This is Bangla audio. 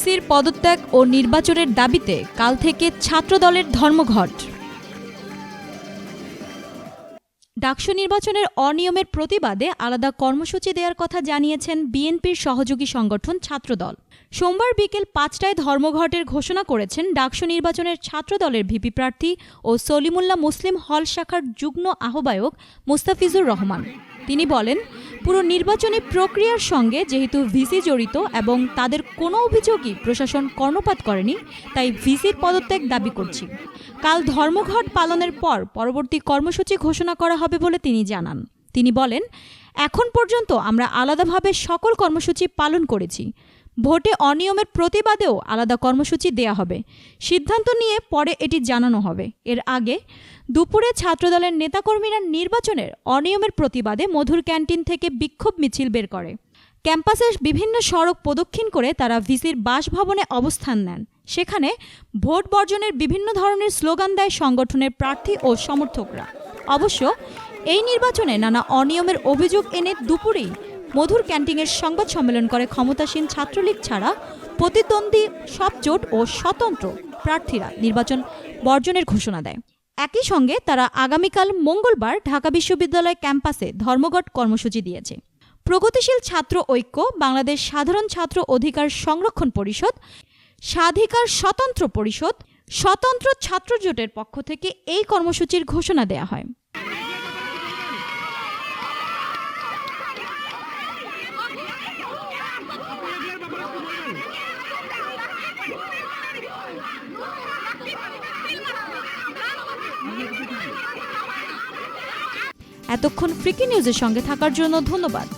ভিসির পদত্যাগ ও নির্বাচনের দাবিতে কাল থেকে ছাত্রদলের ধর্মঘট। ডাকসু নির্বাচনের অনিয়মের প্রতিবাদে আলাদা কর্মসূচি দেওয়ার কথা জানিয়েছেন বিএনপির সহযোগী সংগঠন ছাত্রদল। সোমবার বিকেল পাঁচটায় ধর্মঘটের ঘোষণা করেছেন ডাকসু নির্বাচনের ছাত্রদলের ভিপি প্রার্থী ও সলিমুল্লাহ মুসলিম হল শাখার যুগ্ম আহ্বায়ক মুস্তাফিজুর রহমান। তিনি বলেন, পুরো নির্বাচনী প্রক্রিয়ার সঙ্গে যেহেতু ভিসি জড়িত এবং তাদের কোনো অভিযোগই প্রশাসন কর্ণপাত করেনি, তাই ভিসির পদত্যাগ দাবি করছি। কাল ধর্মঘট পালনের পর পরবর্তী কর্মসূচি ঘোষণা করা হবে বলে তিনি জানান। তিনি বলেন, এখন পর্যন্ত আমরা আলাদাভাবে সকল কর্মসূচি পালন করেছি। ভোটে অনিয়মের প্রতিবাদেও আলাদা কর্মসূচি দেয়া হবে। সিদ্ধান্ত নিয়ে পরে এটি জানানো হবে। এর আগে দুপুরে ছাত্রদলের নেতাকর্মীরা নির্বাচনের অনিয়মের প্রতিবাদে মধুর ক্যান্টিন থেকে বিক্ষোভ মিছিল বের করে। ক্যাম্পাসের বিভিন্ন সড়ক প্রদক্ষিণ করে তারা ভিসির বাসভবনে অবস্থান নেন। সেখানে ভোট বর্জনের বিভিন্ন ধরনের স্লোগান দেয় সংগঠনের প্রার্থী ও সমর্থকরা। অবশ্য এই নির্বাচনে নানা অনিয়মের অভিযোগ এনে দুপুরেই মধুর ক্যান্টিনের সংবাদ সম্মেলন করে ক্ষমতাসীন ছাত্রলীগ ছাড়া প্রতিদ্বন্দ্বী সব জোট ও স্বতন্ত্র প্রার্থীরা নির্বাচন বর্জনের ঘোষণা দেয়। একই সঙ্গে তারা আগামীকাল মঙ্গলবার ঢাকা বিশ্ববিদ্যালয় ক্যাম্পাসে ধর্মঘট কর্মসূচি দিয়েছে। প্রগতিশীল ছাত্র ঐক্য, বাংলাদেশ সাধারণ ছাত্র অধিকার সংরক্ষণ পরিষদ, স্বাধিকার স্বতন্ত্র পরিষদ, স্বতন্ত্র ছাত্র জোটের পক্ষ থেকে এই কর্মসূচির ঘোষণা দেয়া হয়। এতক্ষণ ফ্রিকি নিউজের সঙ্গে থাকার জন্য ধন্যবাদ।